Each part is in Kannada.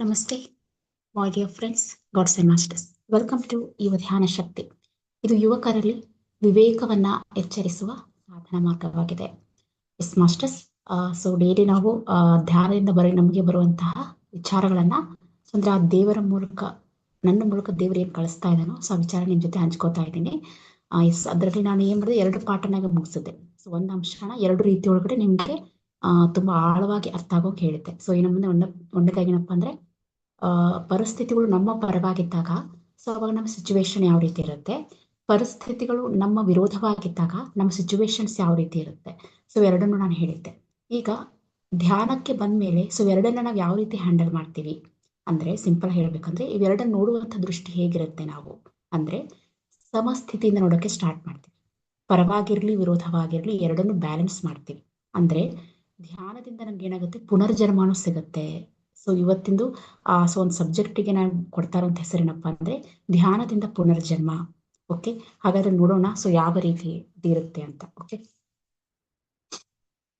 ನಮಸ್ತೆ my dear friends gods and masters welcome to Yuva Dhyana Shakti ಇದು ಯುವಕರಲ್ಲಿ ವಿವೇಕವನ್ನ ಎಚ್ಚರಿಸುವ ಸಾಧನ ಮಾರ್ಗವಾಗಿದೆ. ಎಸ್ ಮಾಸ್ಟರ್ಸ್ ಸೊ ಡೈಲಿ ನಾವು ಧ್ಯಾನದಿಂದ ಬರೋ ನಮಗೆ ಬರುವಂತಹ ವಿಚಾರಗಳನ್ನ ಸೊ ಅಂದ್ರೆ ಆ ದೇವರ ಮೂಲಕ, ನನ್ನ ಮೂಲಕ ದೇವರು ಏನ್ ಕಳಿಸ್ತಾ ಇದ್ದಾನೋ ಸೊ ಆ ವಿಚಾರ ನಿಮ್ ಜೊತೆ ಹಂಚ್ಕೋತಾ ಇದ್ದೀನಿ. ಎಸ್ ಅದರಲ್ಲಿ ನಾನು ಏನ್ ಮಾಡಿದೆ, ಎರಡು ಪಾಠನಾಗ ಮುಗಿಸಿದೆ ಸೊ ಒಂದು ಅಂಶನ ಎರಡು ರೀತಿ ಒಳಗಡೆ ನಿಮ್ಗೆ ತುಂಬಾ ಆಳವಾಗಿ ಅರ್ಥ ಆಗೋಕೆ ಹೇಳಿದ್ದೆ. ಸೊ ಇನ್ನು ಮುಂದೆ ಒಂದ, ಒಂದಕ್ಕಾಗಿ ಏನಪ್ಪಾ ಅಂದ್ರೆ ಪರಿಸ್ಥಿತಿಗಳು ನಮ್ಮ ಪರವಾಗಿದ್ದಾಗ, ಸೊ ಅವಾಗ ನಮ್ಮ ಸಿಚುವೇಶನ್ ಯಾವ ರೀತಿ ಇರುತ್ತೆ? ಪರಿಸ್ಥಿತಿಗಳು ನಮ್ಮ ವಿರೋಧವಾಗಿದ್ದಾಗ ನಮ್ಮ ಸಿಚುವೇಶನ್ಸ್ ಯಾವ ರೀತಿ ಇರುತ್ತೆ? ಸೊ ಎರಡನ್ನು ನಾನು ಹೇಳಿದ್ದೆ. ಈಗ ಧ್ಯಾನಕ್ಕೆ ಬಂದ ಮೇಲೆ ಸೊ ಎರಡನ್ನ ನಾವು ಯಾವ ರೀತಿ ಹ್ಯಾಂಡಲ್ ಮಾಡ್ತೀವಿ? ಅಂದ್ರೆ ಸಿಂಪಲ್ ಹೇಳ್ಬೇಕಂದ್ರೆ, ಇವೆರಡನ್ನ ನೋಡುವಂತ ದೃಷ್ಟಿ ಹೇಗಿರುತ್ತೆ ನಾವು? ಅಂದ್ರೆ ಸಮಸ್ಥಿತಿಯಿಂದ ನೋಡೋಕೆ ಸ್ಟಾರ್ಟ್ ಮಾಡ್ತೀವಿ. ಪರವಾಗಿರ್ಲಿ, ವಿರೋಧವಾಗಿರ್ಲಿ, ಎರಡನ್ನು ಬ್ಯಾಲೆನ್ಸ್ ಮಾಡ್ತೀವಿ. ಅಂದ್ರೆ ಧ್ಯಾನದಿಂದ ನಮ್ಗೆ ಏನಾಗುತ್ತೆ? ಪುನರ್ಜನ್ಮಾನು ಸಿಗುತ್ತೆ. ಸೊ ಇವತ್ತಿಂದು, ಆ ಸೊ ಒಂದು ಸಬ್ಜೆಕ್ಟಿಗೆ ನಾನು ಕೊಡ್ತಾ ಇರೋಂಥ ಹೆಸರೇನಪ್ಪ ಅಂದ್ರೆ, ಧ್ಯಾನದಿಂದ ಪುನರ್ಜನ್ಮ. ಓಕೆ ಹಾಗಾದ್ರೆ ನೋಡೋಣ ಸೊ ಯಾವ ರೀತಿ ಇರುತ್ತೆ ಅಂತ. ಓಕೆ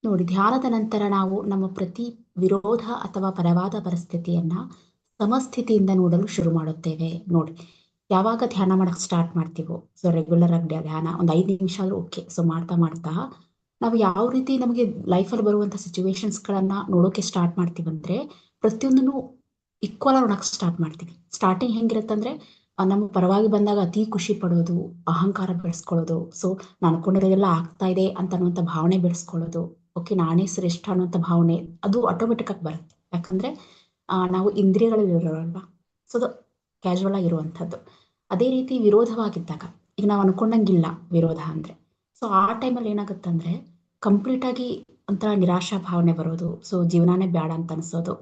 ನೋಡಿ, ಧ್ಯಾನದ ನಂತರ ನಾವು ನಮ್ಮ ಪ್ರತಿ ವಿರೋಧ ಅಥವಾ ಪರವಾದ ಪರಿಸ್ಥಿತಿಯನ್ನ ಸಮಸ್ಥಿತಿಯಿಂದ ನೋಡಲು ಶುರು ಮಾಡುತ್ತೇವೆ. ನೋಡಿ, ಯಾವಾಗ ಧ್ಯಾನ ಮಾಡಕ್ ಸ್ಟಾರ್ಟ್ ಮಾಡ್ತೀವೋ ಸೊ ರೆಗ್ಯುಲರ್ ಆಗಿ ಧ್ಯಾನ ಒಂದು ಐದು ನಿಮಿಷ ಓಕೆ ಸೊ ಮಾಡ್ತಾ ಮಾಡ್ತಾ, ನಾವು ಯಾವ ರೀತಿ ನಮಗೆ ಲೈಫಲ್ಲಿ ಬರುವಂತ ಸಿಚುವೇಶನ್ಸ್ ಗಳನ್ನ ನೋಡೋಕೆ ಸ್ಟಾರ್ಟ್ ಮಾಡ್ತೀವಂದ್ರೆ ಪ್ರತಿಯೊಂದನ್ನು ಈಕ್ವಲ್ ನೋಡಕ್ ಸ್ಟಾರ್ಟ್ ಮಾಡ್ತೀವಿ. ಸ್ಟಾರ್ಟಿಂಗ್ ಹೆಂಗಿರುತ್ತಂದ್ರೆ ನಮ್ಮ ಪರವಾಗಿ ಬಂದಾಗ ಅತಿ ಖುಷಿ ಪಡೋದು, ಅಹಂಕಾರ ಬೆಳೆಸ್ಕೊಳ್ಳೋದು. ಸೊ ನಾನು ಅನ್ಕೊಂಡಿರೋದೆಲ್ಲ ಆಗ್ತಾ ಇದೆ ಅಂತ ಅನ್ನುವಂಥ ಭಾವನೆ ಬೆಳೆಸ್ಕೊಳ್ಳೋದು. ಓಕೆ ನಾನೇ ಶ್ರೇಷ್ಠ ಅನ್ನುವಂಥ ಭಾವನೆ, ಅದು ಆಟೋಮೆಟಿಕ್ ಆಗಿ ಬರುತ್ತೆ. ಯಾಕಂದ್ರೆ ನಾವು ಇಂದ್ರಿಯಗಳಲ್ಲಿ ಇರೋಲ್ವಾ ಸೊ ಅದು ಕ್ಯಾಶುವಲ್ ಆಗಿರುವಂಥದ್ದು ಅದೇ ರೀತಿ ವಿರೋಧವಾಗಿದ್ದಾಗ, ಈಗ ನಾವು ಅನ್ಕೊಂಡಂಗಿಲ್ಲ ವಿರೋಧ ಅಂದ್ರೆ. ಸೊ ಆ ಟೈಮಲ್ಲಿ ಏನಾಗುತ್ತಂದ್ರೆ ಕಂಪ್ಲೀಟ್ ಆಗಿ ಒಂಥರ ನಿರಾಶಾ ಭಾವನೆ ಬರೋದು. ಸೊ ಜೀವನಾನೇ ಬೇಡ ಅಂತ ಅನ್ಸೋದು.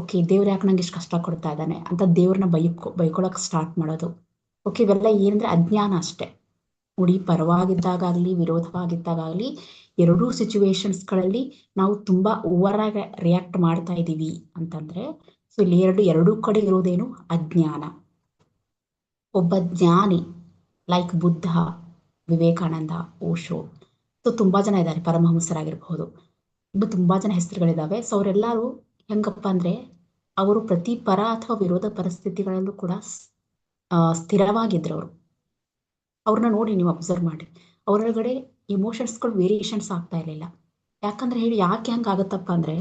ಓಕೆ, ದೇವ್ರು ಯಾಕೆ ನಂಗೆ ಇಷ್ಟು ಕಷ್ಟ ಕೊಡ್ತಾ ಇದ್ದಾನೆ ಅಂತ ದೇವ್ರನ್ನ ಬೈಕೊ, ಬೈಕೊಳಕ್ ಸ್ಟಾರ್ಟ್ ಮಾಡೋದು. ಓಕೆ, ಇವೆಲ್ಲ ಏನಂದ್ರೆ ಅಜ್ಞಾನ ಅಷ್ಟೇ. ಉಡಿ ಪರವಾಗಿದ್ದಾಗಲಿ ವಿರೋಧವಾಗಿದ್ದಾಗಲಿ ಎರಡೂ ಸಿಚುವೇಶನ್ಸ್ಗಳಲ್ಲಿ ನಾವು ತುಂಬಾ ಓವರ್ ಆಗಿ ರಿಯಾಕ್ಟ್ ಮಾಡ್ತಾ ಇದ್ದೀವಿ ಅಂತಂದ್ರೆ, ಸೊ ಇಲ್ಲಿ ಎರಡು, ಎರಡೂ ಕಡೆ ಇರೋದೇನು ಅಜ್ಞಾನ. ಒಬ್ಬ ಜ್ಞಾನಿ ಲೈಕ್ ಬುದ್ಧ, ವಿವೇಕಾನಂದ, ಓಶೋ, ಸೊ ತುಂಬಾ ಜನ ಇದ್ದಾರೆ, ಪರಮಹಂಸರಾಗಿರ್ಬಹುದು. ತುಂಬಾ ಜನ ಹೆಸರುಗಳಿದಾವೆ. ಸೊ ಅವರೆಲ್ಲರೂ ಹೆಂಗಪ್ಪ ಅಂದ್ರೆ ಅವರು ಪ್ರತಿ ಪರ ಅಥವಾ ವಿರೋಧ ಪರಿಸ್ಥಿತಿಗಳಲ್ಲೂ ಕೂಡ ಸ್ಥಿರವಾಗಿದ್ರು ಅವರು. ಅವ್ರನ್ನ ನೋಡಿ ನೀವು ಅಬ್ಸರ್ವ್ ಮಾಡಿ. ಅವರೊಳಗಡೆ ಇಮೋಷನ್ಸ್ಗಳು ವೇರಿಯೇಷನ್ಸ್ ಆಗ್ತಾ ಇರಲಿಲ್ಲ. ಯಾಕಂದ್ರೆ ಹೇಳಿ ಯಾಕೆ ಹಂಗ ಆಗತ್ತಪ್ಪ ಅಂದ್ರೆ,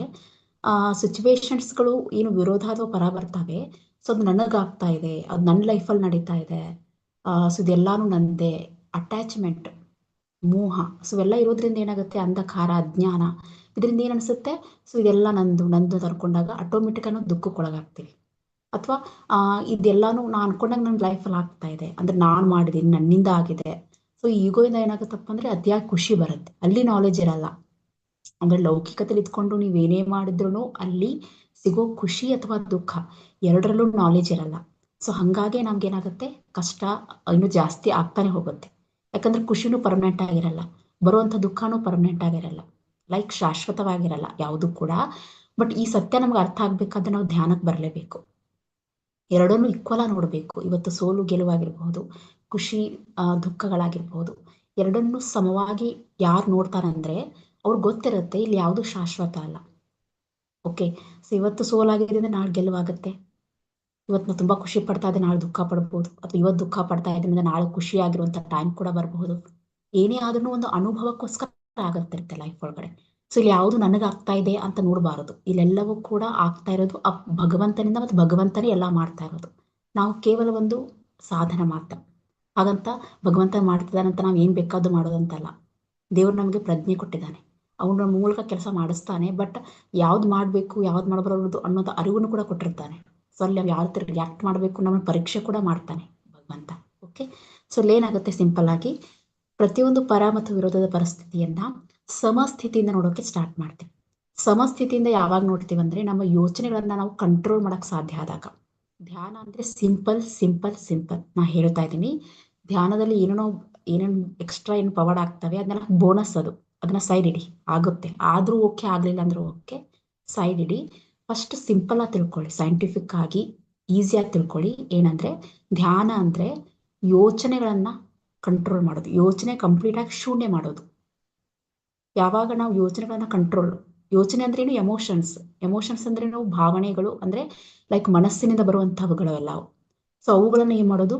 ಆ ಸಿಚುವೇಶನ್ಸ್ಗಳು ಏನು ವಿರೋಧ ಅಥವಾ ಪರ ಬರ್ತವೆ. ಸೊ ಅದು ನನಗಾಗ್ತಾ ಇದೆ, ಅದು ನನ್ನ ಲೈಫಲ್ಲಿ ನಡೀತಾ ಇದೆ. ಆ, ಸೊ ಇದೆಲ್ಲಾನು ನಂದೇ ಅಟ್ಯಾಚ್ಮೆಂಟ್ ಮೋಹ. ಸೊ ಇವೆಲ್ಲ ಇರೋದ್ರಿಂದ ಏನಾಗುತ್ತೆ, ಅಂಧಕಾರ, ಅಜ್ಞಾನ ಇದರಿಂದ ಏನ್ ಅನ್ಸುತ್ತೆ? ಸೊ ಇದೆಲ್ಲ ನಂದು ನಂದು ತರ್ಕೊಂಡಾಗ ಆಟೋಮೆಟಿಕ್ ಅನ್ನೋ ದುಃಖಕ್ಕೊಳಗಾಗ್ತೀವಿ. ಅಥವಾ ಇದೆಲ್ಲಾನು ನಾ ಅನ್ಕೊಂಡಾಗ ನನ್ನ ಲೈಫಲ್ಲಿ ಆಗ್ತಾ ಇದೆ. ಅಂದ್ರೆ ನಾನ್ ಮಾಡಿದೀನಿ ನನ್ನಿಂದ ಆಗಿದೆ. ಸೊ ಈಗೋಯಿಂದ ಏನಾಗುತ್ತಪ್ಪ ಅಂದ್ರೆ ಅತಿಯಾಗಿ ಖುಷಿ ಬರುತ್ತೆ? ಅಲ್ಲಿ ನಾಲೆಜ್ ಇರಲ್ಲ. ಅಂದ್ರೆ ಲೌಕಿಕತೆಲಿ ಇದ್ಕೊಂಡು ನೀವ್ ಏನೇ ಮಾಡಿದ್ರು ಅಲ್ಲಿ ಸಿಗೋ ಖುಷಿ ಅಥವಾ ದುಃಖ ಎರಡರಲ್ಲೂ ನಾಲೆಜ್ ಇರಲ್ಲ. ಸೊ ಹಂಗಾಗಿ ನಮ್ಗೆ ಏನಾಗುತ್ತೆ ಕಷ್ಟ ಇನ್ನು ಜಾಸ್ತಿ ಆಗ್ತಾನೆ ಹೋಗುತ್ತೆ. ಯಾಕಂದ್ರೆ ಖುಷಿನೂ ಪರ್ಮನೆಂಟ್ ಆಗಿರಲ್ಲ. ಬರುವಂತ ದುಃಖನೂ ಪರ್ಮನೆಂಟ್ ಆಗಿರಲ್ಲ. ಲೈಕ್ ಶಾಶ್ವತವಾಗಿರಲ್ಲ, ಯಾವುದು ಕೂಡ. ಬಟ್ ಈ ಸತ್ಯ ನಮ್ಗೆ ಅರ್ಥ ಆಗ್ಬೇಕಾದ್ರೆ ನಾವು ಧ್ಯಾನಕ್ಕೆ ಬರಲೇಬೇಕು. ಎರಡನ್ನೂ ಈಕ್ವಲ ನೋಡಬೇಕು. ಇವತ್ತು ಸೋಲು ಗೆಲುವಾಗಿರಬಹುದು ಖುಷಿ ದುಃಖಗಳಾಗಿರ್ಬಹುದು ಎರಡನ್ನು ಸಮವಾಗಿ ಯಾರು ನೋಡ್ತಾರಂದ್ರೆ ಅವ್ರಿಗೆ ಗೊತ್ತಿರುತ್ತೆ ಇಲ್ಲಿ ಯಾವುದು ಶಾಶ್ವತ ಅಲ್ಲ. ಓಕೆ ಸೊ ಇವತ್ತು ಸೋಲಾಗಿದೆ ಅಂದ್ರೆ ನಾಳೆ ಗೆಲುವಾಗುತ್ತೆ. ಇವತ್ತು ನಾವು ತುಂಬಾ ಖುಷಿ ಪಡ್ತಾ ಇದ್ದೆ, ನಾಳೆ ದುಃಖ ಪಡ್ಬೋದು. ಅಥವಾ ಇವತ್ತು ದುಃಖ ಪಡ್ತಾ ಇದ್ರಿಂದ ನಾಳೆ ಖುಷಿ ಆಗಿರುವಂತ ಟೈಮ್ ಕೂಡ ಬರಬಹುದು ಏನೇ ಆದ್ರೂ ಒಂದು ಅನುಭವಕ್ಕೋಸ್ಕರ ಆಗತ್ತಿರುತ್ತೆ ಲೈಫ್ ಒಳಗಡೆ. ಸೊ ಇಲ್ಲಿ ಯಾವುದು ನನಗೆ ಆಗ್ತಾ ಇದೆ ಅಂತ ನೋಡಬಾರದು. ಇಲ್ಲೆಲ್ಲವೂ ಕೂಡ ಆಗ್ತಾ ಇರೋದು ಆ ಭಗವಂತನಿಂದ ಮತ್ತು ಭಗವಂತನೇ ಎಲ್ಲ ಮಾಡ್ತಾ ಇರೋದು. ನಾವು ಕೇವಲ ಒಂದು ಸಾಧನ ಮಾತ್ರ. ಹಾಗಂತ ಭಗವಂತ ಮಾಡ್ತಿದ್ದಾನಂತ ನಾವು ಏನ್ ಬೇಕಾದ್ರೂ ಮಾಡೋದಂತಲ್ಲ. ದೇವ್ರು ನಮಗೆ ಪ್ರಜ್ಞೆ ಕೊಟ್ಟಿದ್ದಾನೆ. ಅವನ ಮೂಲಕ ಕೆಲಸ ಮಾಡಿಸ್ತಾನೆ, ಬಟ್ ಯಾವ್ದು ಮಾಡಬೇಕು, ಯಾವ್ದು ಮಾಡಬಾರದು ಅನ್ನೋದು ಅರಿವನ್ನು ಕೂಡ ಕೊಟ್ಟಿರ್ತಾನೆ. ಸೊ ಅಲ್ಲಿ ಯಾವ ರೀತಿ ರಿಯಾಕ್ಟ್ ಮಾಡಬೇಕು ನಮ್ಮ ಪರೀಕ್ಷೆ ಕೂಡ ಮಾಡ್ತಾನೆ ಭಗವಂತ. ಓಕೆ ಸೊ ಅಲ್ಲಿ ಏನಾಗುತ್ತೆ? ಸಿಂಪಲ್ ಆಗಿ ಪ್ರತಿಯೊಂದು ಪರ ಮತ್ತು ವಿರೋಧದ ಪರಿಸ್ಥಿತಿಯನ್ನ ಸಮಸ್ಥಿತಿಯಿಂದ ನೋಡೋಕೆ ಸ್ಟಾರ್ಟ್ ಮಾಡ್ತೀವಿ. ಸಮಸ್ಥಿತಿಯಿಂದ ಯಾವಾಗ ನೋಡ್ತೀವಿ ಅಂದ್ರೆ ನಮ್ಮ ಯೋಚನೆಗಳನ್ನ ನಾವು ಕಂಟ್ರೋಲ್ ಮಾಡಕ್ ಸಾಧ್ಯ ಆದಾಗ. ಧ್ಯಾನ ಅಂದ್ರೆ ಸಿಂಪಲ್ ಸಿಂಪಲ್ ಸಿಂಪಲ್ ನಾ ಹೇಳ್ತಾ ಇದ್ದೀನಿ. ಧ್ಯಾನದಲ್ಲಿ ಏನೇನೋ, ಏನೇನು ಎಕ್ಸ್ಟ್ರಾ ಏನು ಪವರ್ ಆಗ್ತವೆ ಅದನ್ನೆಲ್ಲ ಬೋನಸ್ ಅದು. ಅದನ್ನ ಸೈಡ್ ಇಡಿ. ಆಗುತ್ತೆ. ಆದ್ರೂ ಓಕೆ ಆಗ್ಲಿಲ್ಲ ಅಂದ್ರೂ ಓಕೆ ಸೈಡ್ ಇಡಿ. ಫಸ್ಟ್ ಸಿಂಪಲ್ ಆಗಿ ತಿಳ್ಕೊಳ್ಳಿ. ಸೈಂಟಿಫಿಕ್ ಆಗಿ ಈಸಿಯಾಗಿ ತಿಳ್ಕೊಳ್ಳಿ. ಏನಂದ್ರೆ ಧ್ಯಾನ ಅಂದ್ರೆ ಯೋಚನೆಗಳನ್ನ ಕಂಟ್ರೋಲ್ ಮಾಡೋದು. ಯೋಚನೆ ಕಂಪ್ಲೀಟ್ ಆಗಿ ಶೂನ್ಯ ಮಾಡೋದು. ಯಾವಾಗ ನಾವು ಯೋಚನೆಗಳನ್ನ ಕಂಟ್ರೋಲ್ ಯೋಚನೆ ಅಂದ್ರೇನು ಎಮೋಷನ್ಸ್ ಎಮೋಷನ್ಸ್ ಅಂದ್ರೆ ನಾವು ಭಾವನೆಗಳು ಅಂದ್ರೆ ಲೈಕ್ ಮನಸ್ಸಿನಿಂದ ಬರುವಂತಹವುಗಳು ಎಲ್ಲವು ಸೊ ಅವುಗಳನ್ನ ಏನ್ ಮಾಡೋದು?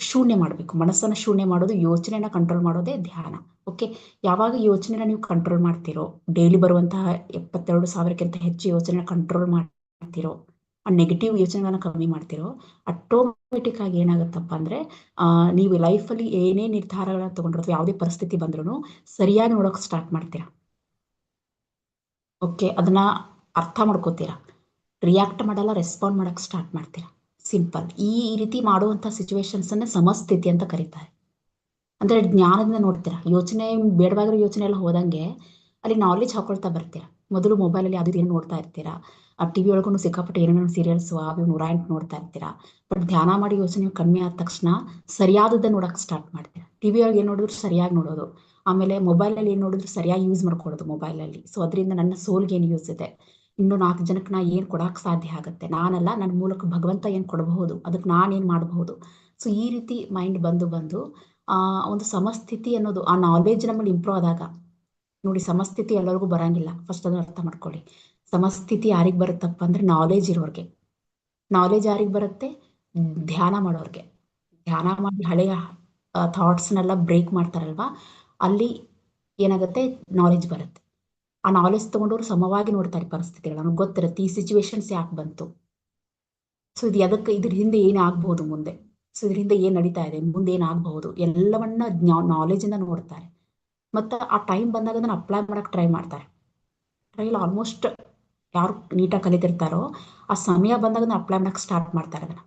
ಶೂನ್ಯ ಮಾಡಬೇಕು. ಮನಸ್ಸನ್ನ ಶೂನ್ಯ ಮಾಡೋದು ಯೋಚನೆನ ಕಂಟ್ರೋಲ್ ಮಾಡೋದೇ ಧ್ಯಾನ. ಓಕೆ ಯಾವಾಗ ಯೋಚನೆನ ನೀವು ಕಂಟ್ರೋಲ್ ಮಾಡ್ತಿರೋ ಡೈಲಿ ಬರುವಂತಹ ಎಪ್ಪತ್ತೆರಡು ಸಾವಿರಕ್ಕಿಂತ ಹೆಚ್ಚು ಯೋಚನೆ ಕಂಟ್ರೋಲ್ ಮಾಡ್ತಿರೋ ಆ ನೆಗೆಟಿವ್ ಯೋಚನೆಗಳನ್ನ ಕಮ್ಮಿ ಮಾಡ್ತಿರೋ ಆಟೋಮೆಟಿಕ್ ಆಗಿ ಏನಾಗುತ್ತಪ್ಪ ಅಂದ್ರೆ, ಆ, ನೀವು ಲೈಫಲ್ಲಿ ಏನೇ ನಿರ್ಧಾರಗಳನ್ನ ತಗೊಂಡಿರೋ ಯಾವುದೇ ಪರಿಸ್ಥಿತಿ ಬಂದ್ರು ಸರಿಯಾಗಿ ನೋಡೋಕೆ ಸ್ಟಾರ್ಟ್ ಮಾಡ್ತೀರಾ? ಓಕೆ ಅದನ್ನ ಅರ್ಥ ಮಾಡ್ಕೋತೀರಾ? ರಿಯಾಕ್ಟ್ ಮಾಡಲ್ಲ ರೆಸ್ಪಾಂಡ್ ಮಾಡಕ್ ಸ್ಟಾರ್ಟ್ ಮಾಡ್ತೀರಾ? ಸಿಂಪಲ್ ಈ ರೀತಿ ಮಾಡುವಂತ ಸಿಚುವೇಶನ್ಸ್ ಅನ್ನ ಸಮಸ್ಥಿತಿ ಅಂತ ಕರೀತಾರೆ. ಅಂದ್ರೆ ಜ್ಞಾನದಿಂದ ನೋಡ್ತೀರಾ? ಯೋಚನೆ, ಬೇಡವಾಗಿರೋ ಯೋಚನೆ ಎಲ್ಲ ಹೋದಂಗೆ ಅಲ್ಲಿ ನಾಲೆಜ್ ಹಾಕೊಳ್ತಾ ಬರ್ತೀರಾ? ಮೊದಲು ಮೊಬೈಲಲ್ಲಿ ಅದು ಏನು ನೋಡ್ತಾ ಇರ್ತೀರಾ? ಆ ಟಿವಿ ಒಳಗೂ ಸಿಕ್ಕಾಪಟ್ಟೆ ಏನೇನೋ ಸೀರಿಯಲ್ಸ್ ಅವು ನೂರ ಎಂಟು ನೋಡ್ತಾ ಇರ್ತೀರಾ? ಬಟ್ ಧ್ಯಾನ ಮಾಡಿ ಯೋಚನೆ ಕಮ್ಮಿ ಆದ ತಕ್ಷಣ ಸರಿಯಾದದ ನೋಡಕ್ ಸ್ಟಾರ್ಟ್ ಮಾಡ್ತೀರಾ? ಟಿವಿ ಒಳಗೆ ಏನ್ ನೋಡಿದ್ರು ಸರಿಯಾಗಿ ನೋಡೋದು. ಆಮೇಲೆ ಮೊಬೈಲಲ್ಲಿ ಏನ್ ನೋಡಿದ್ರು ಸರಿಯಾಗಿ ಯೂಸ್ ಮಾಡ್ಕೊಳ್ಳೋದು ಮೊಬೈಲಲ್ಲಿ ಸೊ ಅದರಿಂದ ನನ್ನ ಸೋಲ್ಗೆ ಏನು ಯೂಸ್ ಇದೆ? ಇನ್ನು ನಾಲ್ಕು ಜನಕ್ಕೆ ನಾ ಏನ್ ಕೊಡಕ್ ಸಾಧ್ಯ ಆಗುತ್ತೆ? ನಾನಲ್ಲ ನನ್ನ ಮೂಲಕ ಭಗವಂತ ಏನ್ ಕೊಡಬಹುದು? ಅದಕ್ಕೆ ನಾನು ಏನ್ ಮಾಡಬಹುದು? ಸೊ ಈ ರೀತಿ ಮೈಂಡ್ ಬಂದು ಬಂದು, ಆ, ಒಂದು ಸಮಸ್ಥಿತಿ ಅನ್ನೋದು, ಆ ನಾಲೆಜ್ ನಮ್ಮಲ್ಲಿ ಇಂಪ್ರೂವ್ ಆದಾಗ ನೋಡಿ, ಸಮಸ್ಥಿತಿ ಎಲ್ಲರಿಗೂ ಬರಂಗಿಲ್ಲ. ಫಸ್ಟ್ ಅದನ್ನ ಅರ್ಥ ಮಾಡ್ಕೊಳ್ಳಿ. ಸಮಸ್ಥಿತಿ ಯಾರಿಗ್ ಬರುತ್ತಪ್ಪ ಅಂದ್ರೆ ನಾಲೆಜ್ ಇರೋರ್ಗೆ. ನಾಲೆಜ್ ಯಾರಿಗ್ ಬರುತ್ತೆ? ಧ್ಯಾನ ಮಾಡೋರ್ಗೆ. ಧ್ಯಾನ ಮಾಡಿ ಹಳೆಯ ಥಾಟ್ಸ್ನೆಲ್ಲ ಬ್ರೇಕ್ ಮಾಡ್ತಾರಲ್ವಾ? ಅಲ್ಲಿ ಏನಾಗುತ್ತೆ? ನಾಲೆಜ್ ಬರುತ್ತೆ. ಆ ನಾಲೆಜ್ ತಗೊಂಡವ್ರು ಸಮವಾಗಿ ನೋಡ್ತಾರೆ ಪರಿಸ್ಥಿತಿಗಳನ್ನ ಗೊತ್ತಿರುತ್ತೆ, ಈ ಸಿಚುವೇಶನ್ಸ್ ಯಾಕೆ ಬಂತು? ಸೊ ಇದು ಅದಕ್ಕೆ ಇದ್ರ ಹಿಂದೆ ಏನ್ ಆಗ್ಬಹುದು ಮುಂದೆ? ಸೊ ಇದರಿಂದ ಏನ್ ನಡೀತಾ ಇದೆ? ಮುಂದೆ ಏನಾಗಬಹುದು ಎಲ್ಲವನ್ನ ನಾಲೆಜ್ ಇಂದ ನೋಡ್ತಾರೆ. ಮತ್ತೆ ಆ ಟೈಮ್ ಬಂದಾಗ ಅದನ್ನ ಅಪ್ಲೈ ಮಾಡಕ್ ಟ್ರೈ ಮಾಡ್ತಾರೆ. ಟ್ರೈಲ್ ಆಲ್ಮೋಸ್ಟ್ ಯಾರು ನೀಟಾಗಿ ಕಲಿತಿರ್ತಾರೋ ಆ ಸಮಯ ಬಂದಾಗ ಅಪ್ಲೈ ಮಾಡಕ್ ಸ್ಟಾರ್ಟ್ ಮಾಡ್ತಾರೆ ಅದನ್ನು.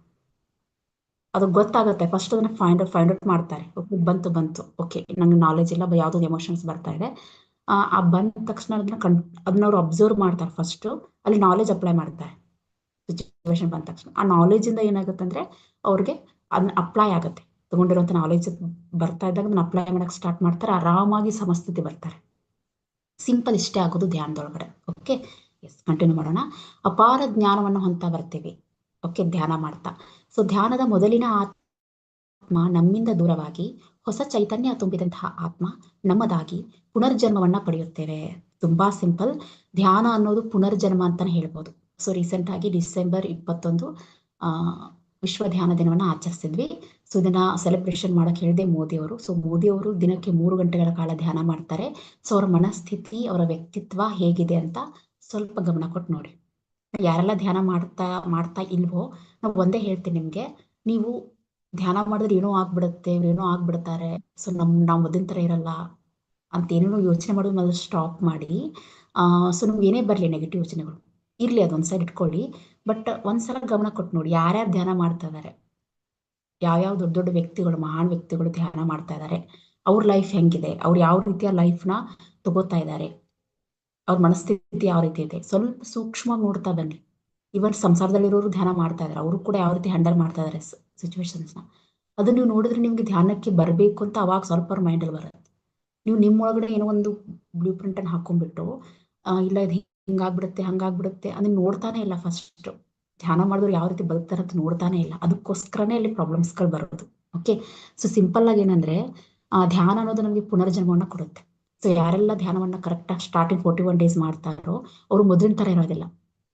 ಅದು ಗೊತ್ತಾಗುತ್ತೆ. ಫಸ್ಟ್ ಅದನ್ನ ಫೈಂಡ್ ಫೈಂಡ್ ಔಟ್ ಮಾಡ್ತಾರೆ. ಓಕೆ, ಬಂತು ಬಂತು. ಓಕೆ, ನಂಗೆ ನಾಲೆಜ್ ಇಲ್ಲ ಯಾವುದೋ ಎಮೋಷನ್ಸ್ ಬರ್ತಾ ಇದೆ. ಆ ಬಂದ ತಕ್ಷಣ ಅದನ್ನ ಕನ್ ಅದನ್ನ ಅವ್ರು ಅಬ್ಸರ್ವ್ ಮಾಡ್ತಾರೆ ಫಸ್ಟ್ ಅಲ್ಲಿ ನಾಲೆಜ್ ಅಪ್ಲೈ ಮಾಡ್ತಾರೆ. ಸಿಚುವೇಶನ್ ಬಂದ ತಕ್ಷಣ. ಆ ನಾಲೆಜ್ ಇಂದ ಏನಾಗುತ್ತೆ ಅಂದ್ರೆ ಅವ್ರಿಗೆ ಅದನ್ನ ಅಪ್ಲೈ ಆಗುತ್ತೆ. ತಗೊಂಡಿರುವಂತ ನಾಲೆಜ್ ಬರ್ತಾ ಇದ್ದಾಗ ಅದನ್ನ ಅಪ್ಲೈ ಮಾಡಕ್ ಸ್ಟಾರ್ಟ್ ಮಾಡ್ತಾರೆ. ಆರಾಮಾಗಿ ಸಮಸ್ಥಿತಿ ಬರ್ತಾರೆ. ಸಿಂಪಲ್ ಇಷ್ಟೇ ಆಗೋದು ಧ್ಯಾನದೊಳಗಡೆ. ಓಕೆ ಎಸ್ ಕಂಟಿನ್ಯೂ ಮಾಡೋಣ. ಅಪಾರ ಜ್ಞಾನವನ್ನು ಹೊಂತ ಬರ್ತೀವಿ. ಓಕೆ ಧ್ಯಾನ ಮಾಡ್ತಾ. ಸೊ ಧ್ಯಾನದ ಮೊದಲಿನ ಆತ್ಮ ನಮ್ಮಿಂದ ದೂರವಾಗಿ ಹೊಸ ಚೈತನ್ಯ ತುಂಬಿದಂತಹ ಆತ್ಮ ನಮ್ಮದಾಗಿ ಪುನರ್ಜನ್ಮವನ್ನ ಪಡೆಯುತ್ತೇವೆ. ತುಂಬಾ ಸಿಂಪಲ್ ಧ್ಯಾನ ಅನ್ನೋದು ಪುನರ್ಜನ್ಮ ಅಂತಾನೆ ಹೇಳ್ಬೋದು. ಸೊ ರೀಸೆಂಟ್ ಆಗಿ ಡಿಸೆಂಬರ್ ಇಪ್ಪತ್ತೊಂದು, ಆ, ವಿಶ್ವ ಧ್ಯಾನ ದಿನವನ್ನ ಆಚರಿಸಿದ್ವಿ. ಸೊ ಇದನ್ನ ಸೆಲೆಬ್ರೇಷನ್ ಮಾಡಕ್ ಹೇಳಿದೆ ಮೋದಿ ಅವರು. ಸೊ ಮೋದಿ ಅವರು ದಿನಕ್ಕೆ ಮೂರು ಗಂಟೆಗಳ ಕಾಲ ಧ್ಯಾನ ಮಾಡ್ತಾರೆ. ಸೊ ಅವರ ಮನಸ್ಥಿತಿ, ಅವರ ವ್ಯಕ್ತಿತ್ವ ಹೇಗಿದೆ ಅಂತ ಸ್ವಲ್ಪ ಗಮನ ಕೊಟ್ಟು ನೋಡಿ. ಯಾರೆಲ್ಲ ಧ್ಯಾನ ಮಾಡ್ತಾ ಮಾಡ್ತಾ ಇಲ್ವೋ, ನಾವು ಒಂದೇ ಹೇಳ್ತೀನಿ ನಿಮ್ಗೆ. ನೀವು ಧ್ಯಾನ ಮಾಡಿದ್ರೆ ಏನೋ ಆಗ್ಬಿಡುತ್ತೆ, ಏನೋ ಆಗ್ಬಿಡ್ತಾರೆ. ಸೊ ನಮ್, ನಾವು ಮೊದಲಿನ ತರ ಇರಲ್ಲ ಅಂತ ಏನೇನೋ ಯೋಚನೆ ಮಾಡೋದು ಮೊದಲು ಸ್ಟಾಪ್ ಮಾಡಿ. ಸೊ ನಮ್ಗೆ ಏನೇ ಬರಲಿ ನೆಗೆಟಿವ್ ಯೋಚನೆಗಳು. ಇರ್ಲಿ ಅದೊಂದ್ಸಲ ಇಟ್ಕೊಳ್ಳಿ. ಬಟ್ ಒಂದ್ಸಲ ಗಮನ ಕೊಟ್ಟು ನೋಡಿ, ಯಾರ್ಯಾರು ಧ್ಯಾನ ಮಾಡ್ತಾ ಇದಾರೆ. ಯಾವ್ಯಾವ ದೊಡ್ಡ ದೊಡ್ಡ ವ್ಯಕ್ತಿಗಳು, ಮಹಾನ್ ವ್ಯಕ್ತಿಗಳು ಧ್ಯಾನ ಮಾಡ್ತಾ ಇದ್ದಾರೆ ಅವ್ರ ಲೈಫ್ ಹೆಂಗಿದೆ? ಅವ್ರು ಯಾವ ರೀತಿಯ ಲೈಫ್ನ ತಗೋತಾ ಇದ್ದಾರೆ ಅವ್ರ ಮನಸ್ಥಿತಿ ಯಾವ ರೀತಿ ಇದೆ? ಸ್ವಲ್ಪ ಸೂಕ್ಷ್ಮವಾಗಿ ನೋಡ್ತಾ ಬನ್ನಿ. ಇವನ್ ಸಂಸಾರದಲ್ಲಿರೋರು ಧ್ಯಾನ ಮಾಡ್ತಾ ಇದಾರೆ. ಅವರು ಕೂಡ ಯಾವ ರೀತಿ ಹ್ಯಾಂಡಲ್ ಮಾಡ್ತಾ ಇದಾರೆ ಸಿಚುವೇಶನ್ಸ್ನ ಅದನ್ನ ನೀವು ನೋಡಿದ್ರೆ ನಿಮ್ಗೆ ಧ್ಯಾನಕ್ಕೆ ಬರಬೇಕು ಅಂತ ಅವಾಗ ಸ್ವಲ್ಪ ಅವ್ರ ಮೈಂಡಲ್ಲಿ ಬರುತ್ತೆ. ನೀವು ನಿಮ್ಮೊಳಗಡೆ ಏನೋ ಒಂದು ಬ್ಲೂ ಪ್ರಿಂಟ್ ಅನ್ನು ಹಾಕೊಂಡ್ಬಿಟ್ಟು ಇಲ್ಲ, ಇದು ಹಿಂಗಾಗ್ಬಿಡುತ್ತೆ ಹಂಗಾಗ್ಬಿಡುತ್ತೆ ಅದನ್ನ ನೋಡ್ತಾನೆ ಇಲ್ಲ ಫಸ್ಟ್ ಧ್ಯಾನ ಮಾಡಿದ್ರು ಯಾವ ರೀತಿ ಬದುಕ್ತಾರೆ ಅಂತ ನೋಡ್ತಾನೆ ಇಲ್ಲ. ಅದಕ್ಕೋಸ್ಕರನೇ ಅಲ್ಲಿ ಪ್ರಾಬ್ಲಮ್ಸ್ಗಳು ಬರೋದು. ಓಕೆ ಸೊ ಸಿಂಪಲ್ ಆಗಿ ಏನಂದ್ರೆ, ಆ ಧ್ಯಾನ ಅನ್ನೋದು ನಮಗೆ ಪುನರ್ಜನ್ಮವನ್ನ ಕೊಡುತ್ತೆ. ಸೊ ಯಾರೆಲ್ಲ ಧ್ಯಾನವನ್ನ ಕರೆಕ್ಟ್ ಆಗಿ ಸ್ಟಾರ್ಟಿಂಗ್ ಫೋರ್ಟಿ ಒನ್ ಡೇಸ್ ಮಾಡ್ತಾರೋ, ಅವ್ರು ಮೊದಲಿನ ತರ ಇರೋದಿಲ್ಲ.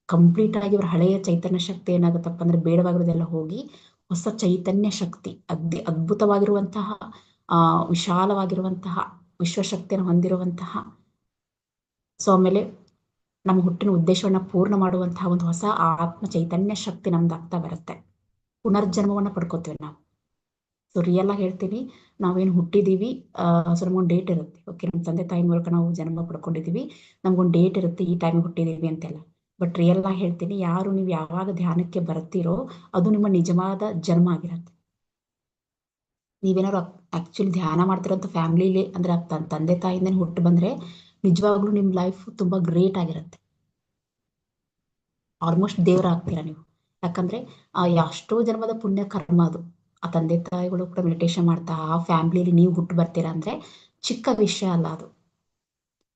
ಕಂಪ್ಲೀಟ್ ಆಗಿ ಅವ್ರ ಹಳೆಯ ಚೈತನ್ಯ ಶಕ್ತಿ ಏನಾಗುತ್ತಪ್ಪ ಅಂದ್ರೆ ಬೇಡವಾಗಿರೋದೆಲ್ಲ ಹೋಗಿ ಹೊಸ ಚೈತನ್ಯ ಶಕ್ತಿ ಅದ್ ಅದ್ಭುತವಾಗಿರುವಂತಹ, ಆ, ವಿಶಾಲವಾಗಿರುವಂತಹ, ವಿಶ್ವಶಕ್ತಿಯನ್ನು ಹೊಂದಿರುವಂತಹ ಸೊ ಆಮೇಲೆ ನಮ್ಮ ಹುಟ್ಟಿನ ಉದ್ದೇಶವನ್ನ ಪೂರ್ಣ ಮಾಡುವಂತಹ ಒಂದು ಹೊಸ ಆತ್ಮ ಚೈತನ್ಯ ಶಕ್ತಿ ನಮ್ದಾಗ್ತಾ ಬರುತ್ತೆ. ಪುನರ್ಜನ್ಮವನ್ನ ಪಡ್ಕೋತೀವಿ ನಾವು. ಸೊ ರಿಯಲ್ ಆಗಿ ಹೇಳ್ತೀನಿ, ನಾವೇನು ಹುಟ್ಟಿದೀವಿ ಸೊ ನಮ್ಗೊಂದು ಡೇಟ್ ಇರುತ್ತೆ. ಓಕೆ ನಮ್ಮ ತಂದೆ ತಾಯಿ ಮೂಲಕ ನಾವು ಜನ್ಮ ಪಡ್ಕೊಂಡಿದೀವಿ, ನಮ್ಗೊಂದು ಡೇಟ್ ಇರುತ್ತೆ ಈ ಟೈಮ್ ಹುಟ್ಟಿದೀವಿ ಅಂತೆಲ್ಲ. ಬಟ್ ರಿಯಲ್ ಆಗಿ ಹೇಳ್ತೀನಿ, ಯಾರು ನೀವು ಯಾವಾಗ ಧ್ಯಾನಕ್ಕೆ ಬರ್ತೀರೋ, ಅದು ನಿಮ್ಮ ನಿಜವಾದ ಜನ್ಮ ಆಗಿರತ್ತೆ. ನೀವೇನಾದ್ರು ಆಕ್ಚುಲಿ ಧ್ಯಾನ ಮಾಡ್ತಿರೋಂಥ ಫ್ಯಾಮಿಲಿಲಿ ಅಂದ್ರೆ ತಂದೆ ತಾಯಿಯಿಂದ ಹುಟ್ಟು ಬಂದ್ರೆ ನಿಜವಾಗ್ಲೂ ನಿಮ್ ಲೈಫ್ ತುಂಬಾ ಗ್ರೇಟ್ ಆಗಿರುತ್ತೆ. ಆಲ್ಮೋಸ್ಟ್ ದೇವ್ರ ಆಗ್ತೀರಾ ನೀವು. ಯಾಕಂದ್ರೆ, ಆ ಎಷ್ಟೋ ಜನ್ಮದ ಪುಣ್ಯ ಕರ್ಮ ಅದು. ಆ ತಂದೆ ತಾಯಿಗಳು ಕೂಡ ಮೆಡಿಟೇಷನ್ ಮಾಡ್ತಾ, ಆ ಫ್ಯಾಮಿಲಿಯಲ್ಲಿ ನೀವು ಹುಟ್ಟು ಬರ್ತೀರಾ ಅಂದ್ರೆ ಚಿಕ್ಕ ವಿಷಯ ಅಲ್ಲ ಅದು.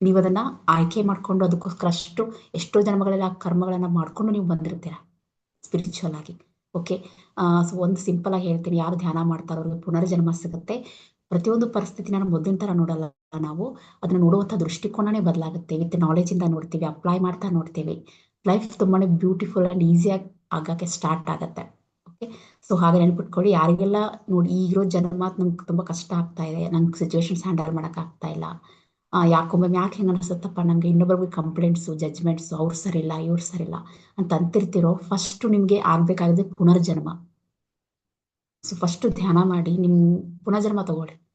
ನೀವು ಅದನ್ನ ಆಯ್ಕೆ ಮಾಡ್ಕೊಂಡು ಅದಕ್ಕೋಸ್ಕರ ಅಷ್ಟು ಎಷ್ಟೋ ಜನ್ಮಗಳಲ್ಲಿ ಆ ಕರ್ಮಗಳನ್ನ ಮಾಡ್ಕೊಂಡು ನೀವು ಬಂದಿರ್ತೀರಾ. ಸ್ಪಿರಿಚುವಲ್ ಆಗಿ. ಓಕೆ ಸೊ ಒಂದು ಸಿಂಪಲ್ ಆಗಿ ಹೇಳ್ತೀನಿ. ಯಾರು ಧ್ಯಾನ ಮಾಡ್ತಾರೋ ಪುನರ್ಜನ್ಮ ಸಿಗುತ್ತೆ. ಪ್ರತಿಯೊಂದು ಪರಿಸ್ಥಿತಿನ ಮೊದಲಿನ ತರ ನೋಡಲ್ಲ ನಾವು. ಅದನ್ನ ನೋಡುವಂತ ದೃಷ್ಟಿಕೋನನೇ ಬದಲಾಗುತ್ತೆ. ವಿತ್ ಇಂದ ನೋಡ್ತೀವಿ ಅಪ್ಲೈ ಮಾಡ್ತಾ ನೋಡ್ತೀವಿ. ಲೈಫ್ ತುಂಬಾನೇ ಬ್ಯೂಟಿಫುಲ್ ಅಂಡ್ ಈಸಿಯಾಗಿ ಆಗಕ್ಕೆ ಸ್ಟಾರ್ಟ್ ಆಗುತ್ತೆ. ಓಕೆ ಸೊ ಹಾಗೆ ನೆನ್ಪಿಟ್ಕೊಳ್ಳಿ, ಯಾರಿಗೆಲ್ಲ ನೋಡಿ, ಈಗಿರೋ ಜನ್ಮ ನಮ್ಗೆ ತುಂಬಾ ಕಷ್ಟ ಆಗ್ತಾ ಇದೆ. ನಂಗೆ ಸಿಚುವೇಶನ್ಸ್ ಹ್ಯಾಂಡಲ್ ಮಾಡಕ್ ಆಗ್ತಾ ಇಲ್ಲ. ಯಾಕೊಮ್ಮೆ ಯಾಕೆ ಹೆಂಗ ಅನ್ಸುತ್ತಪ್ಪ ನಂಗೆ ಇನ್ನೊಬ್ಬರಿಗೆ ಕಂಪ್ಲೇಂಟ್ಸು ಜಜ್ಮೆಂಟ್ಸು ಅವ್ರು ಸರಿಲ್ಲ ಇವ್ರು ಸರಿಲ್ಲ ಅಂತ ಅಂತಿರ್ತಿರೋ ಫಸ್ಟ್ ನಿಮ್ಗೆ ಆಗ್ಬೇಕಾಗಿದೆ ಪುನರ್ಜನ್ಮ. ಸೊ ಫಸ್ಟ್ ಧ್ಯಾನ ಮಾಡಿ, ನಿಮ್ ಪುನರ್ಜನ್ಮ ತಗೊಳ್ಳಿ.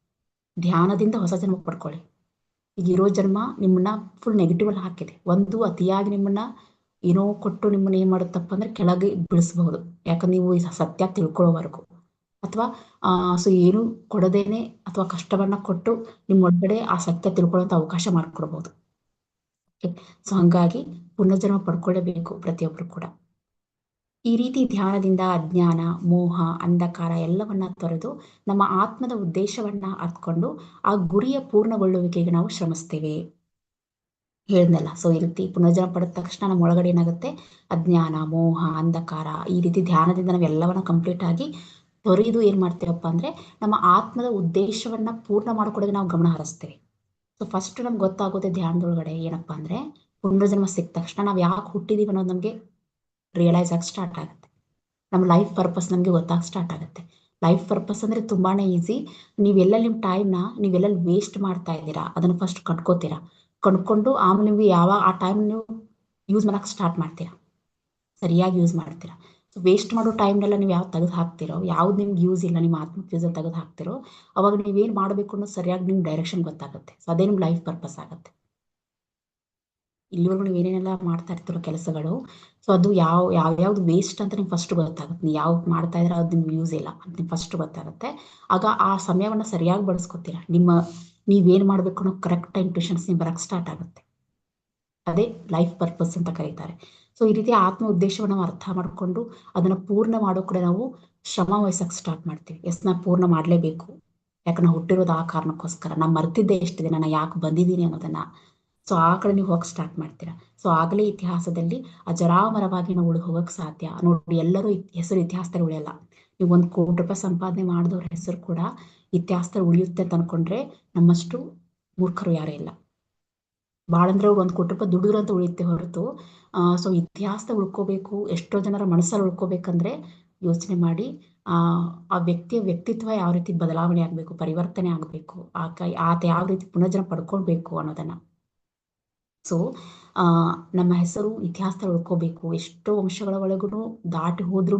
ಧ್ಯಾನದಿಂದ ಹೊಸ ಜನ್ಮ ಪಡ್ಕೊಳ್ಳಿ. ಈಗ ಇರೋ ಜನ್ಮ ನಿಮ್ಮನ್ನ ಫುಲ್ ನೆಗೆಟಿವ್ ಅಲ್ಲಿ ಹಾಕಿದೆ. ಒಂದು ಅತಿಯಾಗಿ ನಿಮ್ಮನ್ನ ಏನೋ ಕೊಟ್ಟು ನಿಮ್ಮನ್ನ ಏನ್ ಮಾಡುತ್ತಪ್ಪ ಅಂದ್ರೆ ಕೆಳಗೆ ಬೀಳಿಸಬಹುದು. ಯಾಕಂದ್ರೆ ನೀವು ಈ ಸತ್ಯ ತಿಳ್ಕೊಳ್ಳೋವರೆಗೂ. ಅಥವಾ, ಆ, ಸೊ ಏನು ಕೊಡದೇನೆ ಅಥವಾ ಕಷ್ಟವನ್ನ ಕೊಟ್ಟು ನಿಮ್ಮ ಒಳಗಡೆ ಆ ಸತ್ಯ ತಿಳ್ಕೊಳ್ಳೋಂತ ಅವಕಾಶ ಮಾಡ್ಕೊಡ್ಬಹುದು ಸೊ ಹಂಗಾಗಿ ಪುನರ್ಜನ್ಮ ಪಡ್ಕೊಳ್ಳೇಬೇಕು ಪ್ರತಿಯೊಬ್ರು ಕೂಡ. ಈ ರೀತಿ ಧ್ಯಾನದಿಂದ ಅಜ್ಞಾನ ಮೋಹ, ಅಂಧಕಾರ ಎಲ್ಲವನ್ನ ತೊರೆದು ನಮ್ಮ ಆತ್ಮದ ಉದ್ದೇಶವನ್ನ ಅರ್ಥಕೊಂಡು ಆ ಗುರಿಯ ಪೂರ್ಣಗೊಳ್ಳುವಿಕೆಗೆ ನಾವು ಶ್ರಮಿಸ್ತೇವೆ. ಹೇಳ್ದಲ್ಲ ಸೊ ಈ ರೀತಿ ಪುನರ್ಜನ್ಮ ಪಡೆದ ತಕ್ಷಣ ನಮ್ಮ ಒಳಗಡೆ ಏನಾಗುತ್ತೆ? ಅಜ್ಞಾನ ಮೋಹ, ಅಂಧಕಾರ ಈ ರೀತಿ ಧ್ಯಾನದಿಂದ ನಾವು ಎಲ್ಲವನ್ನ ಕಂಪ್ಲೀಟ್ ಆಗಿ ತೊರೆದು ಏನ್ ಮಾಡ್ತೀವಪ್ಪ ಅಂದ್ರೆ ನಮ್ಮ ಆತ್ಮದ ಉದ್ದೇಶವನ್ನ ಪೂರ್ಣ ಮಾಡ್ಕೊಡೋಕೆ ನಾವು ಗಮನ ಹರಿಸ್ತೇವೆ. ಸೊ ಫಸ್ಟ್ ನಮ್ಗೆ ಗೊತ್ತಾಗುತ್ತೆ ಧ್ಯಾನದೊಳಗಡೆ ಏನಪ್ಪಾ ಅಂದ್ರೆ ಪುನರ್ಜನ್ಮ ಸಿಕ್ಕ ತಕ್ಷಣ ನಾವು ಯಾಕೆ ಹುಟ್ಟಿದೀವಿ ಅನ್ನೋದು ನಮ್ಗೆ ರಿಯಲೈಸ್ ಆಗಿ ಸ್ಟಾರ್ಟ್ ಆಗುತ್ತೆ. ನಮ್ಮ ಲೈಫ್ ಪರ್ಪಸ್ ನಮಗೆ ಗೊತ್ತಾಗ ಸ್ಟಾರ್ಟ್ ಆಗುತ್ತೆ. ಲೈಫ್ ಪರ್ಪಸ್ ಅಂದ್ರೆ ತುಂಬಾ ಈಸಿ ನೀವೆಲ್ಲ ನಿಮ್ಮ ಟೈಮ್ನ ನೀವೆಲ್ಲ ವೇಸ್ಟ್ ಮಾಡ್ತಾ ಇದ್ದೀರಾ, ಅದನ್ನ ಫಸ್ಟ್ ಕಟ್ಕೋತೀರಾ ಕಂಡ್ಕೊಂಡು ಆಮೇಲೆ ನೀವು ಯಾವ ಆ ಟೈಮ್ ನೀವು ಯೂಸ್ ಮಾಡೋಕೆ ಸ್ಟಾರ್ಟ್ ಮಾಡ್ತೀರಾ. ಸರಿಯಾಗಿ ಯೂಸ್ ಮಾಡ್ತೀರಾ. ಸೊ ವೇಸ್ಟ್ ಮಾಡೋ ಟೈಮ್ನೆಲ್ಲ ನೀವು ಯಾವ್ದು ತೆಗೆದು ಹಾಕ್ತಿರೋ, ಯಾವ್ದು ನಿಮ್ಗೆ ಯೂಸ್ ಇಲ್ಲ ನಿಮ್ಮ ಆತ್ಮಕ್ಕೆ ಯೂಸ್ ತೆಗೆದು ಹಾಕ್ತಿರೋ, ಅವಾಗ ನೀವೇನ್ ಮಾಡಬೇಕು ಅನ್ನೋದು ಸರಿಯಾಗಿ ನಿಮ್ಗೆ ಡೈರೆಕ್ಷನ್ ಗೊತ್ತಾಗುತ್ತೆ. ಸೊ ಅದೇ ನಿಮ್ ಲೈಫ್ ಪರ್ಪಸ್ ಆಗುತ್ತೆ. ಇಲ್ಲಿವರೆಗೂ ನೀವು ಏನೇನೆಲ್ಲ ಮಾಡ್ತಾ ಇರ್ತಿರೋ ಕೆಲಸಗಳು. ಸೊ ಅದು ಯಾವ ಯಾವ್ದು ವೇಸ್ಟ್ ಅಂತ ನಿಮ್ಗೆ ಫಸ್ಟ್ ಗೊತ್ತಾಗುತ್ತೆ. ನೀವು ಯಾವ್ದು ಮಾಡ್ತಾ ಇದ್ರೆ ಅದು ನಿಮ್ಗೆ ಯೂಸ್ ಇಲ್ಲ ಅಂತ ನಿಮ್ಗೆ ಫಸ್ಟ್ ಗೊತ್ತಾಗುತ್ತೆ. ಆಗ ಆ ಸಮಯವನ್ನ ಸರಿಯಾಗಿ ಬಳಸ್ಕೊತೀರಾ? ನಿಮ್ಮ ನೀವೇನ್ ಮಾಡ್ಬೇಕು ಅನ್ನೋ ಕರೆಕ್ಟ್ ಟೈಮ್ ಟ್ಯೂಷನ್ಸ್ ನೀವು ಬರಕ್ ಸ್ಟಾರ್ಟ್ ಆಗುತ್ತೆ. ಅದೇ ಲೈಫ್ ಪರ್ಪಸ್ ಅಂತ ಕರೀತಾರೆ. ಸೊ ಈ ರೀತಿ ಆತ್ಮ ಉದ್ದೇಶವನ್ನು ಅರ್ಥ ಮಾಡ್ಕೊಂಡು ಅದನ್ನ ಪೂರ್ಣ ಮಾಡೋ ಕೂಡ ನಾವು ಶ್ರಮ ವಹಿಸಕ್ ಸ್ಟಾರ್ಟ್ ಮಾಡ್ತೀವಿ. ಎಸ್ ನಾ ಪೂರ್ಣ ಮಾಡ್ಲೇಬೇಕು. ಯಾಕಂದ್ರೆ ಹುಟ್ಟಿರೋದು ಆ ಕಾರಣಕ್ಕೋಸ್ಕರ. ನಾ ಮರ್ತಿದ್ದೆ ಎಷ್ಟಿದೆ ನಾನು ಯಾಕೆ ಬಂದಿದ್ದೀನಿ ಅನ್ನೋದನ್ನ ಸೊ ಆ ನೀವು ಹೋಗಕ್ ಸ್ಟಾರ್ಟ್ ಮಾಡ್ತೀರಾ? ಸೊ ಆಗಲೇ ಇತಿಹಾಸದಲ್ಲಿ ಅಜರಾಮರವಾಗಿ ನಾವು ಉಳಿದು ಹೋಗಕ್ ಸಾಧ್ಯ. ನೋಡಿ, ಎಲ್ಲರೂ ಹೆಸರು ಇತಿಹಾಸದಲ್ಲಿ ಉಳಿಯಲ್ಲ. ನೀವು ಒಂದ್ ಕೋಟಿ ರೂಪಾಯಿ ಸಂಪಾದನೆ ಮಾಡಿದವ್ರ ಹೆಸರು ಕೂಡ ಇತಿಹಾಸದಲ್ಲಿ ಉಳಿಯುತ್ತೆ ಅಂತ ಅನ್ಕೊಂಡ್ರೆ ನಮ್ಮಷ್ಟು ಮೂರ್ಖರು ಯಾರೇ ಇಲ್ಲ. ಭಾಳ ಅಂದ್ರೆ ಒಂದ್ ಕೋಟಿ ರೂಪಾಯಿ ದುಡಿದ್ರು ಅಂತ ಉಳಿಯುತ್ತೆ ಹೊರತು ಸೊ ಇತಿಹಾಸದ ಉಳ್ಕೋಬೇಕು, ಎಷ್ಟೋ ಜನರ ಮನಸ್ಸಲ್ಲಿ ಉಳ್ಕೋಬೇಕಂದ್ರೆ ಯೋಚನೆ ಮಾಡಿ, ಆ ಆ ವ್ಯಕ್ತಿಯ ವ್ಯಕ್ತಿತ್ವ ಯಾವ ರೀತಿ ಬದಲಾವಣೆ ಆಗ್ಬೇಕು, ಪರಿವರ್ತನೆ ಆಗ್ಬೇಕು ಆ ಆತ ಯಾವ ರೀತಿ ಪುನರ್ಜನ ಪಡ್ಕೊಳ್ಬೇಕು ಅನ್ನೋದನ್ನ. ಸೊ ನಮ್ಮ ಹೆಸರು ಇತಿಹಾಸದಲ್ಲಿ ಉಳ್ಕೋಬೇಕು. ಎಷ್ಟೋ ವಂಶಗಳ ಒಳಗೂ ದಾಟಿ ಹೋದ್ರೂ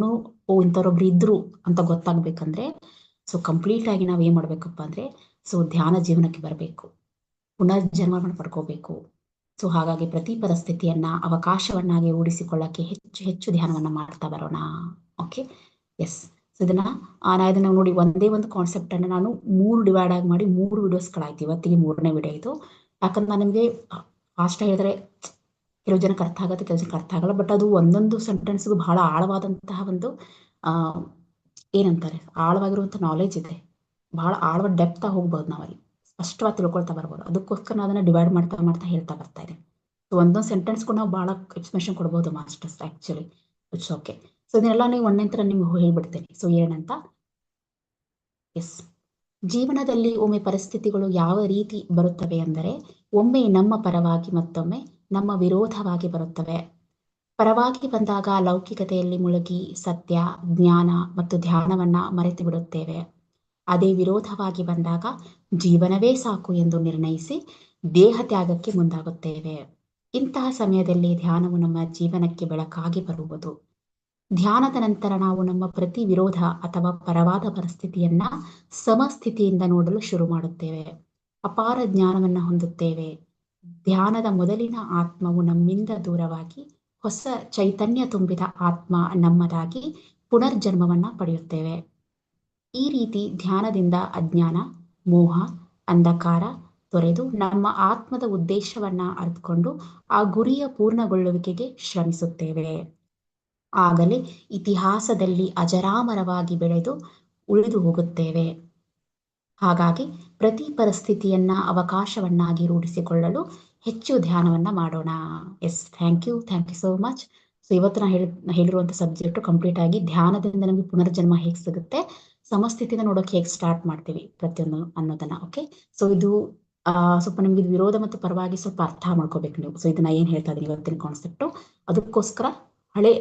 ಓ, ಇಂಥವ್ರೊಬ್ರು ಇದ್ರು ಅಂತ ಗೊತ್ತಾಗ್ಬೇಕಂದ್ರೆ, ಸೊ ಕಂಪ್ಲೀಟ್ ಆಗಿ ನಾವ್ ಏನ್ ಮಾಡ್ಬೇಕಪ್ಪ ಅಂದ್ರೆ, ಸೊ, ಧ್ಯಾನ ಜೀವನಕ್ಕೆ ಬರಬೇಕು. ಪುನರ್ಜನ್ಮವನ್ನು ಪಡ್ಕೋಬೇಕು. ಸೊ, ಹಾಗಾಗಿ ಪ್ರತಿ ಪರಿಸ್ಥಿತಿಯನ್ನ, ಅವಕಾಶವನ್ನಾಗಿ ಓಡಿಸಿಕೊಳ್ಳಕ್ಕೆ ಹೆಚ್ಚು ಹೆಚ್ಚು ಧ್ಯಾನವನ್ನ ಮಾಡ್ತಾ ಬರೋಣ. ಓಕೆ ಎಸ್ ಸೊ ಇದನ್ನ ನಾ ಇದನ್ನ ನೋಡಿ ಒಂದೇ ಒಂದು ಕಾನ್ಸೆಪ್ಟ್ ಅನ್ನ ನಾನು ಮೂರು ಡಿವೈಡ್ ಆಗಿ ಮಾಡಿ ಮೂರು ವಿಡಿಯೋಸ್ಗಳಾಯ್ತು ಇವತ್ತಿಗೆ ಮೂರನೇ ವಿಡಿಯೋ ಇದು. ಯಾಕಂದ್ರೆ ಫಾಸ್ಟ್ ಹೇಳಿದ್ರೆ ಕೆಲವು ಜನಕ್ಕೆ ಅರ್ಥ ಆಗುತ್ತೆ, ಕೆಲವು ಜನಕ್ಕೆ ಅರ್ಥ ಆಗಲ್ಲ. ಬಟ್ ಅದು ಒಂದೊಂದು ಸೆಂಟೆನ್ಸ್ಗೂ ಬಹಳ ಆಳವಾದಂತಹ ಒಂದು, ಆ, ಏನಂತಾರೆ ಆಳವಾಗಿರುವಂತ ನಾಲೆಜ್ ಇದೆ. ಬಹಳ ಆಳವಾದ ಡೆಪ್ತ್ ಹೋಗ್ಬೋದು ನಾವಲ್ಲಿ. ಸ್ಪಷ್ಟವಾಗಿ ತಿಳ್ಕೊಳ್ತಾ ಬರ್ಬೋದು. ಅದಕ್ಕೋಸ್ಕರ ನಾನು ಅದನ್ನ ಡಿವೈಡ್ ಮಾಡ್ತಾ ಮಾಡ್ತಾ ಹೇಳ್ತಾ ಬರ್ತಾ ಇದೆ ಸೊ ಒಂದೊಂದು ಸೆಂಟೆನ್ಸ್ಗೂ ನಾವು ಬಹಳ ಎಕ್ಸ್ಪ್ರೆಷನ್ ಕೊಡ್ಬೋದು masters actually it's okay so ಇದನ್ನೆಲ್ಲ ನೀವು ಒಂದಂತರ ನಿಮ್ಗೆ ಹೇಳ್ಬಿಡ್ತೇನೆ. ಸೊ ಏನಂತ ಎಸ್ ಜೀವನದಲ್ಲಿ ಒಮ್ಮೆ ಪರಿಸ್ಥಿತಿಗಳು ಯಾವ ರೀತಿ ಬರುತ್ತವೆ ಅಂದರೆ ಒಮ್ಮೆ ನಮ್ಮ ಪರವಾಗಿ ಮತ್ತೊಮ್ಮೆ ನಮ್ಮ ವಿರೋಧವಾಗಿ ಬರುತ್ತವೆ. ಪರವಾಗಿ ಬಂದಾಗ ಲೌಕಿಕತೆಯಲ್ಲಿ ಮುಳುಗಿ ಸತ್ಯ, ಜ್ಞಾನ ಮತ್ತು ಧ್ಯಾನವನ್ನ ಮರೆತು ಬಿಡುತ್ತೇವೆ. ಅದೇ ವಿರೋಧವಾಗಿ ಬಂದಾಗ ಜೀವನವೇ ಸಾಕು ಎಂದು ನಿರ್ಣಯಿಸಿ ದೇಹ ತ್ಯಾಗಕ್ಕೆ ಮುಂದಾಗುತ್ತೇವೆ. ಇಂತಹ ಸಮಯದಲ್ಲಿ ಧ್ಯಾನವು ನಮ್ಮ ಜೀವನಕ್ಕೆ ಬೆಳಕಾಗಿ ಬರುವುದು. ಧ್ಯಾನದ ನಂತರ ನಾವು ನಮ್ಮ ಪ್ರತಿ ವಿರೋಧ ಅಥವಾ ಪರವಾದ ಪರಿಸ್ಥಿತಿಯನ್ನ ಸಮಸ್ಥಿತಿಯಿಂದ ನೋಡಲು ಶುರು ಮಾಡುತ್ತೇವೆ. ಅಪಾರ ಜ್ಞಾನವನ್ನು ಹೊಂದುತ್ತೇವೆ. ಧ್ಯಾನದ ಮೊದಲಿನ ಆತ್ಮವು ನಮ್ಮಿಂದ ದೂರವಾಗಿ ಹೊಸ ಚೈತನ್ಯ ತುಂಬಿದ ಆತ್ಮ ನಮ್ಮದಾಗಿ ಪುನರ್ಜನ್ಮವನ್ನ ಪಡೆಯುತ್ತೇವೆ. ಈ ರೀತಿ ಧ್ಯಾನದಿಂದ ಅಜ್ಞಾನ, ಮೋಹ, ಅಂಧಕಾರ ತೊರೆದು ನಮ್ಮ ಆತ್ಮದ ಉದ್ದೇಶವನ್ನ ಅರಿತುಕೊಂಡು ಆ ಗುರಿಯ ಪೂರ್ಣಗೊಳ್ಳುವಿಕೆಗೆ ಶ್ರಮಿಸುತ್ತೇವೆ. ಆಗಲೇ ಇತಿಹಾಸದಲ್ಲಿ ಅಜರಾಮರವಾಗಿ ಬೆಳೆದು ಉಳಿದು ಹೋಗುತ್ತೇವೆ. ಹಾಗಾಗಿ ಪ್ರತಿ ಪರಿಸ್ಥಿತಿಯನ್ನ ಅವಕಾಶವನ್ನಾಗಿ ರೂಢಿಸಿಕೊಳ್ಳಲು ಹೆಚ್ಚು ಧ್ಯಾನವನ್ನ ಮಾಡೋಣ. Yes thank you thank you so much so ಇವತ್ತು ನಾ ಹೇಳಿ ಹೇಳಿರುವಂತ ಸಬ್ಜೆಕ್ಟ್ ಕಂಪ್ಲೀಟ್ ಆಗಿ ಧ್ಯಾನದಿಂದ ನಮಗೆ ಪುನರ್ಜನ್ಮ ಹೇಗೆ ಸಿಗುತ್ತೆ, ಸಮಸ್ಥಿತಿನ ನೋಡೋಕೆ ಹೇಗೆ ಸ್ಟಾರ್ಟ್ ಮಾಡ್ತೀವಿ ಪ್ರತಿಯೊಂದು ಅನ್ನೋದನ್ನ ಓಕೆ ಸೊ ಇದು ಸ್ವಲ್ಪ ನಿಮ್ಗೆ ವಿರೋಧ ಮತ್ತು ಪರವಾಗಿ ಸ್ವಲ್ಪ ಅರ್ಥ ಮಾಡ್ಕೋಬೇಕು ನೀವು. ಸೊ ಇದನ್ನ ಏನ್ ಹೇಳ್ತಾ ಇದೀನಿ ಇವತ್ತಿನ ಕಾನ್ಸೆಪ್ಟು ಅದಕ್ಕೋಸ್ಕರ ಹಳೆ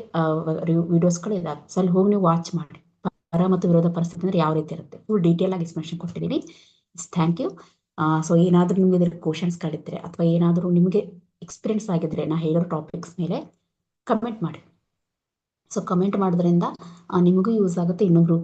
ವಿಡಿಯೋಸ್ಗಳು ಇದಾವೆ. ಸೊ ಅಲ್ಲಿ ಹೋಗಿ ನೀವು ವಾಚ್ ಮಾಡಿ. ಪರ ಮತ್ತು ವಿರೋಧ ಪರಿಸ್ಥಿತಿ ಅಂದ್ರೆ ಯಾವ ರೀತಿ ಇರುತ್ತೆ? ಫುಲ್ ಡೀಟೇಲ್ ಆಗಿ ಎಕ್ಸ್ಪ್ಲೇಷನ್ ಕೊಟ್ಟಿದ್ದೀನಿ ಥ್ಯಾಂಕ್ ಯು ಸೊ ಏನಾದರೂ ನಿಮ್ಗೆ ಇದ್ರ ಕ್ವಶನ್ಸ್ಗಳಿದ್ರೆ ಅಥವಾ ಏನಾದರೂ ನಿಮಗೆ ಎಕ್ಸ್ಪೀರಿಯನ್ಸ್ ಆಗಿದ್ರೆ ನಾ ಹೇಳೋ ಟಾಪಿಕ್ಸ್ ಮೇಲೆ ಕಮೆಂಟ್ ಮಾಡಿ. ಸೊ ಕಮೆಂಟ್ ಮಾಡೋದ್ರಿಂದ ನಿಮಗೂ ಯೂಸ್ ಆಗುತ್ತೆ ಇನ್ನೊಬ್ರು